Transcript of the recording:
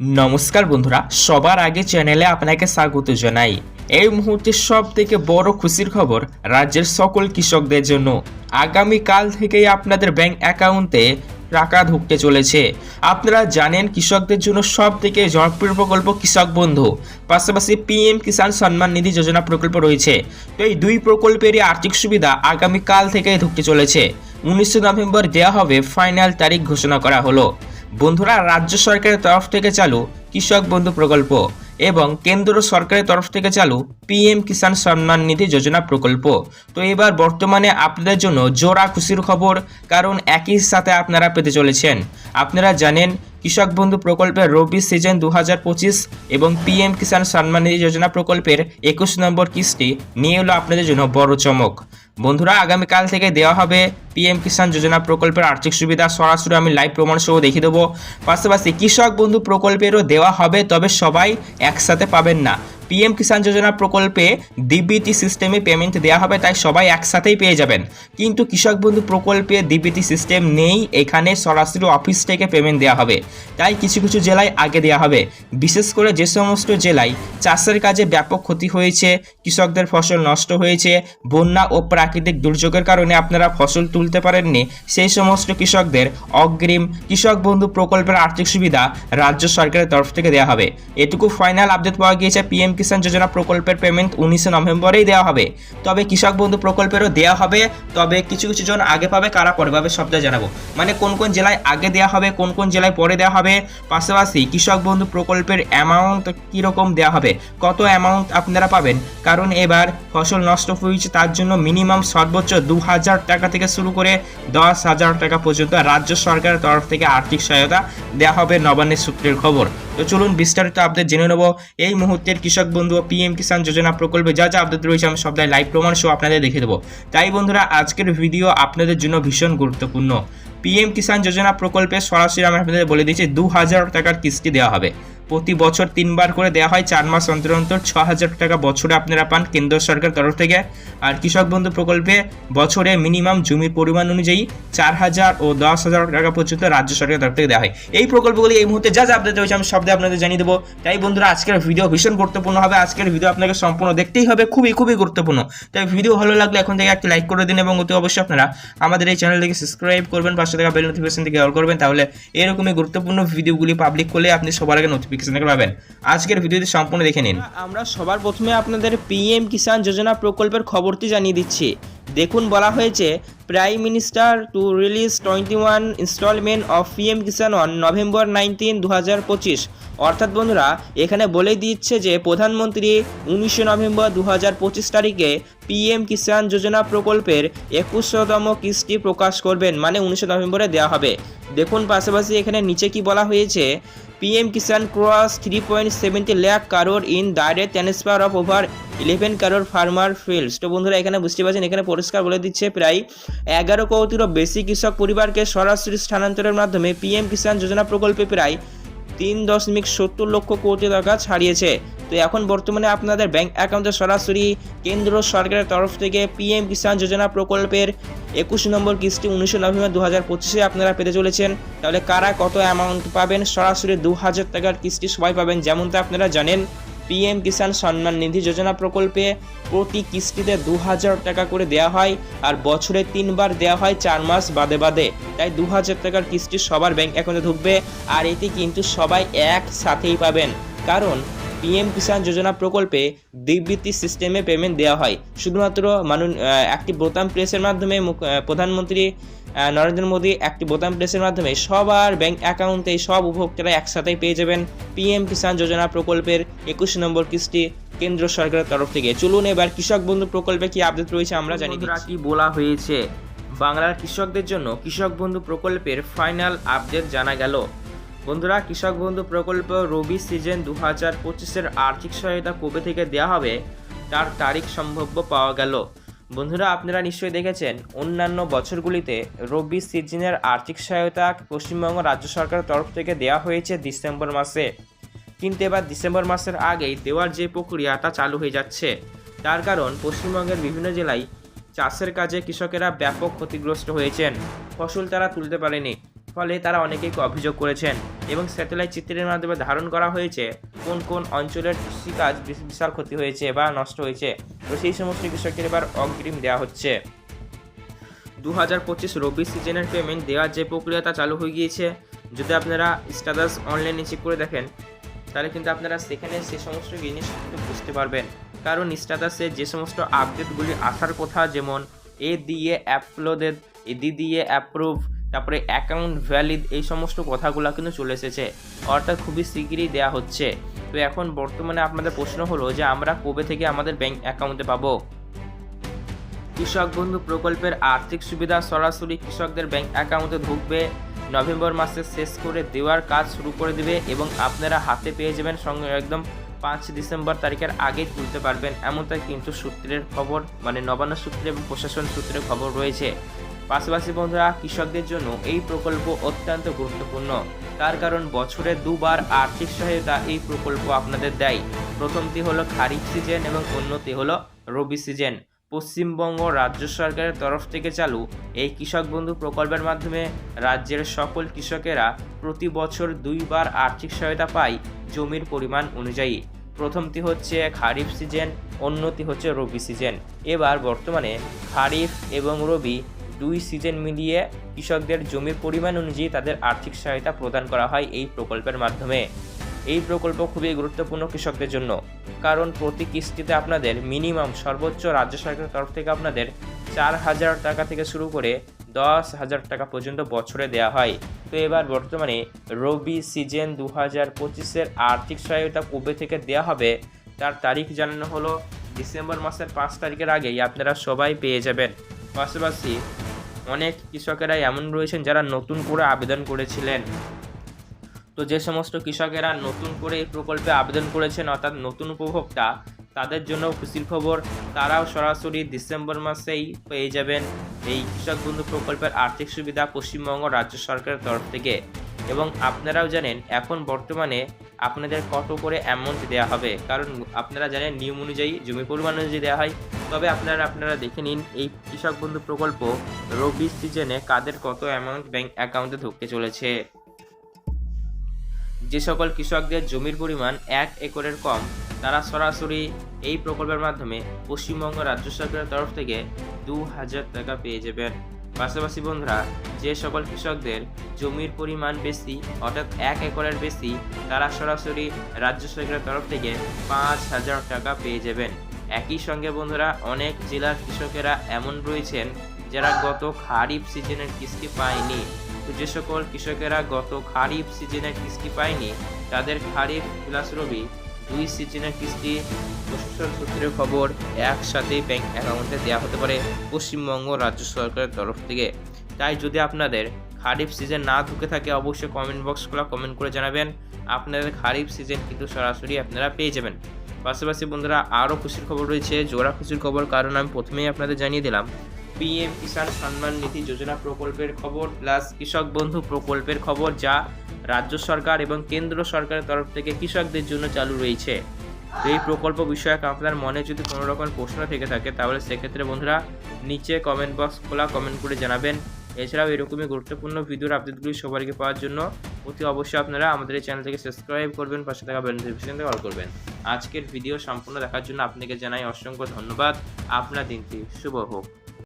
নমস্কার বন্ধুরা, সবার আগে চ্যানেলে আপনাকে স্বাগত জানাই। এই মুহূর্তে সব থেকে বড় খুশির খবর রাজ্যের সকল কৃষকদের জন্য। আগামী কাল থেকেই আপনাদের ব্যাংক অ্যাকাউন্টে টাকা ঢুকতে চলেছে। আপনারা জানেন কৃষকদের জন্য সব থেকে জনপ্রিয় প্রকল্প কৃষক বন্ধু। পাশাপাশি পিএম কিষাণ সম্মান নিধি যোজনা প্রকল্প রয়েছে। তো এই দুই প্রকল্পেরই আর্থিক সুবিধা আগামী কাল থেকেই ঢুকতে চলেছে। উনিশে নভেম্বর দেওয়া হবে, ফাইনাল তারিখ ঘোষণা করা হলো। বন্ধুরা, রাজ্য সরকারের তরফ থেকে চালু কৃষক বন্ধু প্রকল্প এবং কেন্দ্র সরকারের তরফ থেকে চালু পিএম কিষাণ সম্মান নিধি যোজনা প্রকল্প। তো এবার বর্তমানে আপনাদের জন্য জোড়া খুশির খবর, কারণ একই সাথে আপনারা পেতে চলেছেন। আপনারা জানেন, কৃষক বন্ধু প্রকল্পের রবি সিজন দু পঁচিশ এবং পিএম কিষাণ সম্মান নিধি যোজনা প্রকল্পের একুশ নম্বর কিস্তি নিয়ে এলো আপনাদের জন্য বড় চমক। বন্ধুরা, আগামীকাল থেকে দেওয়া হবে পিএম কিষাণ যোজনা প্রকল্পের আর্থিক সুবিধা। সরাসরি আমি লাইভ প্রমাণ সহ দেখিয়ে দেবো। পাশাপাশি কৃষক বন্ধু প্রকল্পেরও দেওয়া হবে, তবে সবাই একসাথে পাবেন না। পিএম কিষাণ যোজনা প্রকল্পে ডিবিটি সিস্টেমে পেমেন্ট দেওয়া হবে, তাই সবাই একসাথেই পেয়ে যাবেন। কিন্তু কৃষক বন্ধু প্রকল্পে ডিবিটি সিস্টেম নেই, এখানে সরাসরি অফিস থেকে পেমেন্ট দেওয়া হবে। তাই কিছু কিছু জেলায় আগে দেওয়া হবে। বিশেষ করে যে সমস্ত জেলায় চাষের কাজে ব্যাপক ক্ষতি হয়েছে, কৃষকদের ফসল নষ্ট হয়েছে, বন্যা ও প্রাকৃতিক দুর্যোগের কারণে আপনারা ফসল তুলতে পারেননি, সেই সমস্ত কৃষকদের অগ্রিম কৃষক বন্ধু প্রকল্পের আর্থিক সুবিধা রাজ্য সরকারের তরফ থেকে দেওয়া হবে। এটুকু ফাইনাল আপডেট পাওয়া গিয়েছে পিএম কিষাণ যোজনা প্রকল্পের পেমেন্ট উনিশে নভেম্বরেই দেওয়া হবে। তবে কৃষক বন্ধু প্রকল্পেরও দেওয়া হবে, তবে কিছু কিছু জন আগে পাবে, কারা পরে পাবে সবটা জানাব। মানে কোন কোন জেলায় আগে দেওয়া হবে, কোন কোন জেলায় পরে দেওয়া হবে, পাশাপাশি কৃষক বন্ধু প্রকল্পের অ্যামাউন্ট কীরকম দেওয়া হবে, কত অ্যামাউন্ট আপনারা পাবেন? কারণ এবার ফসল নষ্ট হয়েছে, তার জন্য মিনিমাম সর্বোচ্চ দু হাজার টাকা থেকে শুরু করে দশ হাজার টাকা পর্যন্ত রাজ্য সরকারের তরফ থেকে আর্থিক সহায়তা দেওয়া হবে নবান্নের সূত্রের খবর। তো চলুন বিস্তারিত আপডেট জেনে নেব। এই মুহূর্তের কৃষক বন্ধু ও পিএম কিষাণ যোজনা প্রকল্পে যা যা আপডেট রয়েছে আমি সবটাই লাইভ প্রমাণ সহ আপনাদের দেখে দেবো। তাই বন্ধুরা, আজকের ভিডিও আপনাদের জন্য ভীষণ গুরুত্বপূর্ণ। পিএম কিষাণ যোজনা প্রকল্পে সরাসরি আমি আপনাদের বলে দিয়েছি দু হাজার টাকার কিস্তি দেওয়া হবে। প্রতি বছর তিনবার করে দেওয়া হয়, চার মাস অন্তর অন্তর, ছ হাজার টাকা বছরে আপনারা পান কেন্দ্র সরকার তরফ থেকে। আর কৃষক বন্ধু প্রকল্পে বছরে মিনিমাম জমির পরিমাণ অনুযায়ী চার হাজার ও দশ হাজার টাকা পর্যন্ত রাজ্য সরকারের তরফ থেকে দেওয়া হয়। এই প্রকল্পগুলি এই মুহূর্তে যা যা আপডেট রয়েছে আমি সবটাই আপনাদের জানিয়ে দেবো। তাই বন্ধুরা, আজকের ভিডিও ভীষণ গুরুত্বপূর্ণ হবে। আজকের ভিডিও আপনাকে সম্পূর্ণ দেখতেই হবে। খুবই খুবই গুরুত্বপূর্ণ। তাই ভিডিও ভালো লাগলে এখন থেকে একটা লাইক করে দিন এবং অতি অবশ্যই আপনারা আমাদের এই চ্যানেলটিকে সাবস্ক্রাইব করবেন, পাশে থাকা বেল নোটিফিকেশন থেকে অল করবেন। তাহলে এরকমই গুরুত্বপূর্ণ ভিডিওগুলি পাবলিক করলে আপনি সবার আগে নোটিফিকেশন পাবেন। আজকের ভিডিওটি সম্পূর্ণ দেখে নিন। আমরা সবার প্রথমে আপনাদের পিএম কিষাণ যোজনা প্রকল্পের খবরটি জানিয়ে দিচ্ছি। দেখুন, বলা হয়েছে, prime minister to release twenty one installment of PM Kisan on November nineteen দু হাজার পঁচিশ। অর্থাৎ বন্ধুরা, এখানে বলে দিচ্ছে যে প্রধানমন্ত্রী উনিশে নভেম্বর দু হাজার পঁচিশ তারিখে পিএম কিষাণ যোজনা প্রকল্পের একুশতম কিস্তি প্রকাশ করবেন মানে উনিশে নভেম্বরে দেওয়া হবে। দেখুন পাশাপাশি এখানে নিচে কি বলা হয়েছে, PM Kisan cross three point seventy lakh crore in direct transfer of over eleven crore farmer fields তো বন্ধুরা, এখানে বুঝতে পারছেন, এখানে পরিষ্কার বলে দিচ্ছে প্রায় এগারো কোটিরও বেশি কৃষক পরিবারকে সরাসরি স্থানান্তরের মাধ্যমে পিএম কিষাণ যোজনা প্রকল্পে প্রায় তিন দশমিক সত্তর লক্ষ কোটি টাকা ছাড়িয়েছে। তো এখন বর্তমানে আপনাদের ব্যাংক অ্যাকাউন্টে সরাসরি কেন্দ্র সরকারের তরফ থেকে পিএম কিষাণ যোজনা প্রকল্পের একুশ নম্বর কিস্তি উনিশে নভেম্বর দু হাজার পঁচিশে আপনারা পেতে চলেছেন। তাহলে কারা কত অ্যামাউন্ট পাবেন? সরাসরি দু হাজার টাকার কিস্তি সবাই পাবেন, যেমনটা আপনারা জানেন। পিএম কিষাণ সম্মান নিধি যোজনা প্রকল্পে প্রতি কিস্তিতে দু হাজার টাকা করে দেওয়া হয় আর বছরে তিনবার দেওয়া হয় চার মাস বাদে বাদে। তাই দু হাজার টাকার কিস্তি সবার ব্যাংক অ্যাকাউন্টে ঢুকবে আর এটি কিন্তু সবাই একসাথেই পাবেন। কারণ পিএম কিষাণ যোজনা প্রকল্পে ডিবিটি সিস্টেমে পেমেন্ট দেওয়া হয়। শুধুমাত্র মানুষ একটি বোতাম প্রেসের মাধ্যমে প্রধানমন্ত্রী নরেন্দ্র মোদী একটি বোতাম প্রেসের মাধ্যমে সবার ব্যাংক অ্যাকাউন্টে সব উপভোক্তারা একসাথেই পেয়ে যাবেন পিএম কিষাণ যোজনা প্রকল্পের একুশ নম্বর কিস্তি কেন্দ্র সরকারের তরফ থেকে। চলুন এবার কৃষক বন্ধু প্রকল্পে কি আপডেট রয়েছে আমরা জানি কি বলা হয়েছে? বাংলার কৃষকদের জন্য কৃষক বন্ধু প্রকল্পের ফাইনাল আপডেট জানা গেল। বন্ধুরা, কৃষক বন্ধু প্রকল্প রবি সিজন দু হাজার পঁচিশের আর্থিক সহায়তা কবে থেকে দেওয়া হবে, তার তারিখ সম্ভাব্য পাওয়া গেল। বন্ধুরা, আপনারা নিশ্চয়ই দেখেছেন, অন্যান্য বছরগুলিতে রবি সিজনের আর্থিক সহায়তা পশ্চিমবঙ্গ রাজ্য সরকারের তরফ থেকে দেওয়া হয়েছে ডিসেম্বর মাসে। কিন্তু এবার ডিসেম্বর মাসের আগেই দেওয়ার যে প্রক্রিয়া, তা চালু হয়ে যাচ্ছে। তার কারণ, পশ্চিমবঙ্গের বিভিন্ন জেলায় চাষের কাজে কৃষকেরা ব্যাপক ক্ষতিগ্রস্ত হয়েছেন। ফসল তারা তুলতে পারেনি, ফলে তারা অনেকেই অভিযোগ করেছেন। এবং স্যাটেলাইট চিত্রের মাধ্যমে ধারণ করা হয়েছে কোন কোন অঞ্চলের কৃষিকাজ বিশ- বিশাল ক্ষতি হয়েছে বা নষ্ট হয়েছে। তো সেই সমস্ত কৃষকদের এবার অগ্রিম দেওয়া হচ্ছে। দু হাজার পঁচিশ রবি সিজনের পেমেন্ট দেওয়ার যে প্রক্রিয়া তা চালু হয়ে গিয়েছে, যদি আপনারা স্ট্যাটাস অনলাইনে চেক করে দেখেন, তাহলে কিন্তু আপনারা সেখানে সে সমস্ত জিনিস কিন্তু বুঝতে পারবেন। কারণ স্ট্যাটাসে যে সমস্ত আপডেটগুলি আসার কথা, যেমন এ দিয়ে অ্যাপলোডেড এদি দিয়ে অ্যাপ্রুভ তারপরে অ্যাকাউন্ট ভ্যালিড এই সমস্ত কথাগুলো কিন্তু চলে এসেছে। অর্থাৎ খুবই শীঘ্রই দেওয়া হচ্ছে। তো এখন বর্তমানে আপনাদের প্রশ্ন হলো যে, আমরা কবে থেকে আমাদের ব্যাংক অ্যাকাউন্টে পাবো? কৃষক বন্ধু প্রকল্পের আর্থিক সুবিধা সরাসরি কৃষকদের ব্যাংক অ্যাকাউন্টে ঢুকবে। নভেম্বর মাসে শেষ করে দেওয়ার কাজ শুরু করে দেবে এবং আপনারা হাতে পেয়ে যাবেন সঙ্গে একদম পাঁচ ডিসেম্বর তারিখের আগে তুলতে পারবেন। এমনটাই কিন্তু সূত্রের খবর মানে নবান্ন সূত্রে এবং প্রশাসন সূত্রে খবর রয়েছে। পাশাপাশি বন্ধুরা, কৃষকদের জন্য এই প্রকল্প অত্যন্ত গুরুত্বপূর্ণ। তার কারণ বছরে দুবার আর্থিক সহায়তা এই প্রকল্প আপনাদের দেয়। প্রথমটি হলো খারিফ সিজন এবং অন্যটি হলো রবি সিজন। পশ্চিমবঙ্গ রাজ্য সরকারের তরফ থেকে চালু এই কৃষক বন্ধু প্রকল্পের মাধ্যমে রাজ্যের সকল কৃষকেরা প্রতি বছর দুইবার আর্থিক সহায়তা পায় জমির পরিমাণ অনুযায়ী। প্রথমটি হচ্ছে খারিফ সিজন, অন্যটি হচ্ছে রবি সিজন। এবার বর্তমানে খারিফ এবং রবি দুই সিজন মিলিয়ে কৃষকদের জমির পরিমাণ অনুযায়ী তাদের আর্থিক সহায়তা প্রদান করা হয় এই প্রকল্পের মাধ্যমে। এই প্রকল্প খুবই গুরুত্বপূর্ণ কৃষকদের জন্য, কারণ প্রতি কিস্তিতে আপনাদের মিনিমাম সর্বোচ্চ রাজ্য সরকারের তরফ থেকে আপনাদের চার হাজার টাকা থেকে শুরু করে দশ হাজার টাকা পর্যন্ত বছরে দেওয়া হয়। তো এবার বর্তমানে রবি সিজন দু হাজার পঁচিশের আর্থিক সহায়তা কবে থেকে দেওয়া হবে, তার তারিখ জানানো হলো ডিসেম্বর মাসের পাঁচ তারিখের আগেই আপনারা সবাই পেয়ে যাবেন। পাশাপাশি অনেক কৃষকেরা এমন রয়েছেন যারা নতুন করে আবেদন করেছিলেন। তো যে সমস্ত কৃষকেরা নতুন করে এই প্রকল্পে আবেদন করেছেন, অর্থাৎ নতুন উপভোক্তা, তাদের জন্য খুশির খবর, তারাও সরাসরি ডিসেম্বর মাসেই পেয়ে যাবেন এই কৃষক বন্ধু প্রকল্পের আর্থিক সুবিধা পশ্চিমবঙ্গ রাজ্য সরকারের তরফ থেকে। এবং আপনারাও জানেন এখন বর্তমানে আপনাদের কত করে অ্যামাউন্ট দেওয়া হবে। কারণ আপনারা জানেন নিয়ম অনুযায়ী জমি পরিমাণ অনুযায়ী দেওয়া হয়। তবে আপনারা আপনারা দেখে নিন এই কৃষক বন্ধু প্রকল্প রবি সিজনে কাদের কত অ্যামাউন্ট ব্যাংক অ্যাকাউন্টে ঢুকতে চলেছে। যে সকল কৃষকদের জমির পরিমাণ এক একরের কম, তারা সরাসরি এই প্রকল্পের মাধ্যমে পশ্চিমবঙ্গ রাজ্য সরকারের তরফ থেকে দু হাজার টাকা পেয়ে যাবেন। পাশাপাশি বন্ধুরা, যে সকল কৃষকদের জমির পরিমাণ বেশি, অর্থাৎ এক একরের বেশি, তারা সরাসরি রাজ্য সরকারের তরফ থেকে পাঁচ হাজার টাকা পেয়ে যাবেন। একই সঙ্গে বন্ধুরা, অনেক জেলার কৃষকেরা এমন রয়েছেন যারা গত খারিফ সিজনের কিস্তি পায়নি। তো যে সকল কৃষকেরা গত খারিফ সিজনের কিস্তি পায়নি, তাদের খারিফ প্লাস রবি দুই সিজনের কিস্তি, প্রশাসন সূত্রের খবর একসাথেই ব্যাংক অ্যাকাউন্টে দেওয়া হতে পারে পশ্চিমবঙ্গ রাজ্য সরকারের তরফ থেকে। তাই যদি আপনাদের খারিফ সিজন না ঢুকে থাকে, অবশ্যই কমেন্ট বক্স খোলা কমেন্ট করে জানাবেন। আপনাদের খারিফ সিজন কিন্তু সরাসরি আপনারা পেয়ে যাবেন। পাশাপাশি বন্ধুরা, আরও খুশির খবর রয়েছে। জোড়া খুশির খবর কারণ আমি প্রথমেই আপনাদের জানিয়ে দিলাম পিএম কিষাণ সম্মান নিধি যোজনা প্রকল্পের খবর, প্লাস কৃষক বন্ধু প্রকল্পের খবর যা রাজ্য সরকার এবং কেন্দ্র সরকারের তরফ থেকে কৃষকদের জন্য চালু রয়েছে। এই প্রকল্প বিষয়ক আপনার মনে যদি কোনো রকম প্রশ্ন থেকে থাকে, তাহলে সেক্ষেত্রে বন্ধুরা নিচে কমেন্ট বক্স খোলা কমেন্ট করে জানাবেন। এছাড়াও এরকমই গুরুত্বপূর্ণ ভিডিওর আপডেটগুলি সবাইকে পাওয়ার জন্য অতি অবশ্যই আপনারা আমাদের এই চ্যানেলটিকে সাবস্ক্রাইব করবেন, পাশে থাকা বেল নোটিফিকেশনটি অল করবেন। আজকের ভিডিও সম্পূর্ণ দেখার জন্য আপনাকে জানাই অসংখ্য ধন্যবাদ। আপনার দিনটি শুভ হোক।